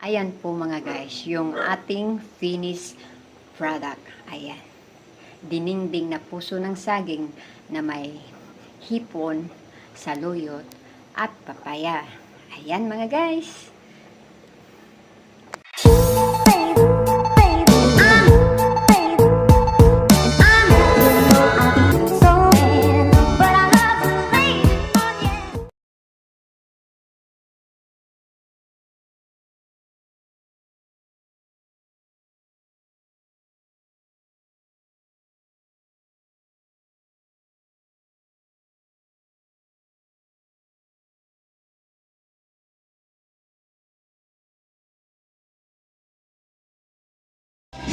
Ayan po mga guys, yung ating finished product. Ayan. Dininding na puso ng saging na may hipon, saluyot, at papaya. Ayan mga guys.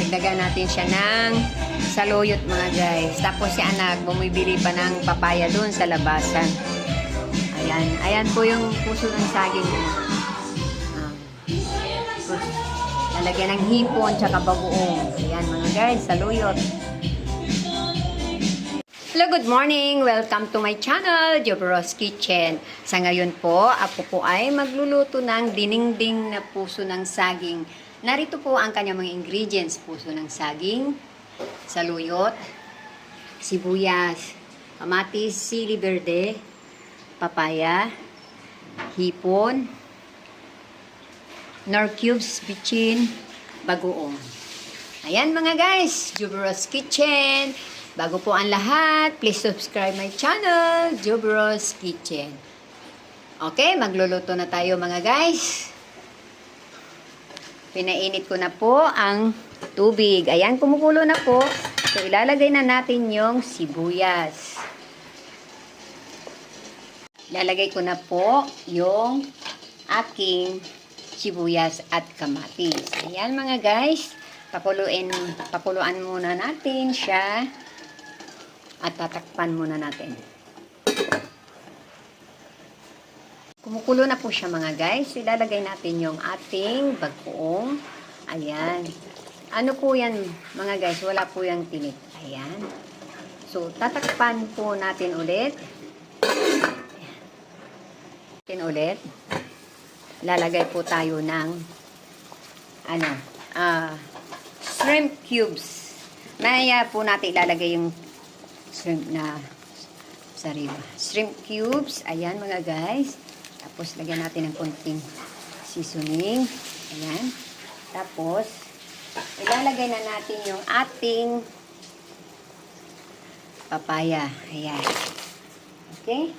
Nagdagan natin siya ng saluyot mga guys. Tapos si anak bumibili pa ng papaya doon sa labasan. Ayan. Ayan po yung puso ng saging. Ah. Lalagyan ng hipon tsaka bagoong. Ayan mga guys, saluyot. Hello, good morning! Welcome to my channel, Jobros Kitchen. Sa ngayon po, ako po ay magluluto ng diningding na puso ng saging. Narito po ang kanyang mga ingredients. Puso ng saging, saluyot, sibuyas, kamatis, sili verde, papaya, hipon, nor cubes, bitchin, bagoong. Ayan mga guys, Jubros Kitchen. Bago po ang lahat, please subscribe my channel, Jubros Kitchen. Okay, magluluto na tayo mga guys. Pinainit ko na po ang tubig. Ayan, kumukulo na po. So, ilalagay na natin yung sibuyas. Ilalagay ko na po yung aking sibuyas at kamatis. Ayan mga guys, pakuluin, pakuluan muna natin siya at tatakpan muna natin. Kumukulo na po siya mga guys. Ilalagay natin yung ating bagpoong. Ayan. Ano po yan mga guys? Wala po yung tinik. Ayan. So, tatakpan po natin ulit. Natin ulit. Lalagay po tayo ng ano, ah, shrimp cubes. Maya po natin ilalagay yung shrimp na sariwa. Shrimp cubes. Ayan mga guys. Tapos lagyan natin ng konting seasoning. Ayan. Tapos ilalagay na natin yung ating papaya. Ayan. Okay?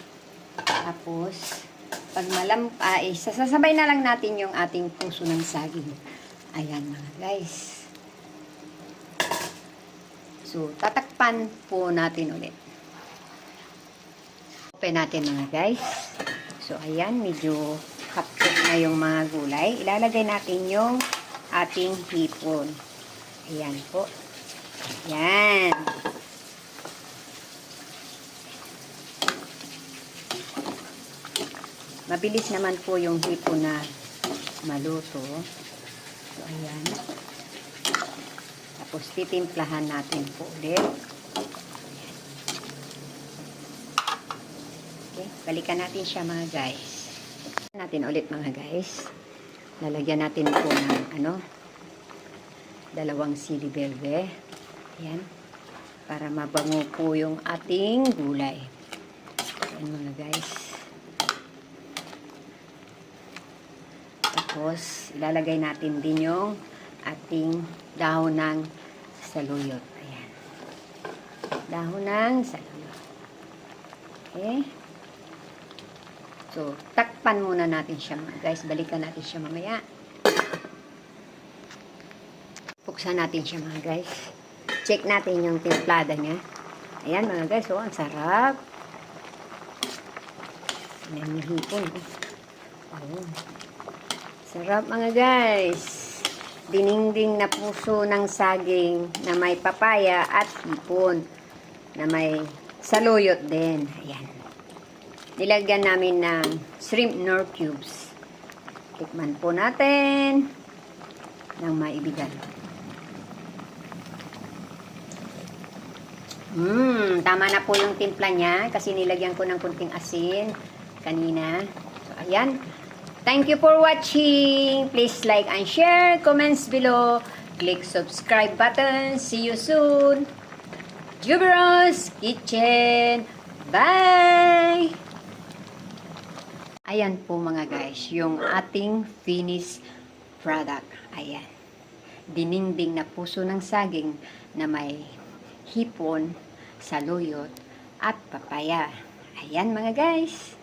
Tapos pag malam ay sasabay na lang natin yung ating puso ng saging. Ayan mga guys. So, tatakpan po natin ulit. Open natin mga guys. So, ayan, medyo kapkot na yung mga gulay. Ilalagay natin yung ating hipon. Ayan po. Ayan. Mabilis naman po yung hipon na maluto. So, ayan. Tapos, titimplahan natin po ulit. Okay, balikan natin siya mga guys. Natin ulit mga guys. Lalagyan natin po ng ano, dalawang sili verde. Ayan. Para mabango po yung ating gulay. Ayan mga guys. Tapos, ilalagay natin din yung ating dahon ng saluyot. Ayan. Dahon ng saluyot. Okay. So, takpan muna natin siya mga guys. Balikan natin siya mamaya. Buksan natin siya mga guys. Check natin yung timplada niya. Ayan mga guys, oh, ang sarap. Ayan yung hipon. Oh. Oh. Sarap mga guys. Diningding na puso ng saging na may papaya at hipon na may saluyot din. Ayan. Nilagyan namin ng shrimp nor cubes. Tikman po natin ng maibigan. Mmm, tama na po yung timpla niya kasi nilagyan ko ng kunting asin kanina. So, ayan. Thank you for watching. Please like and share. Comments below. Click subscribe button. See you soon. Juberos Kitchen. Bye! Ayan po mga guys, yung ating finished product. Ayan. Dininding na puso ng saging na may hipon, saluyot, at papaya. Ayan mga guys.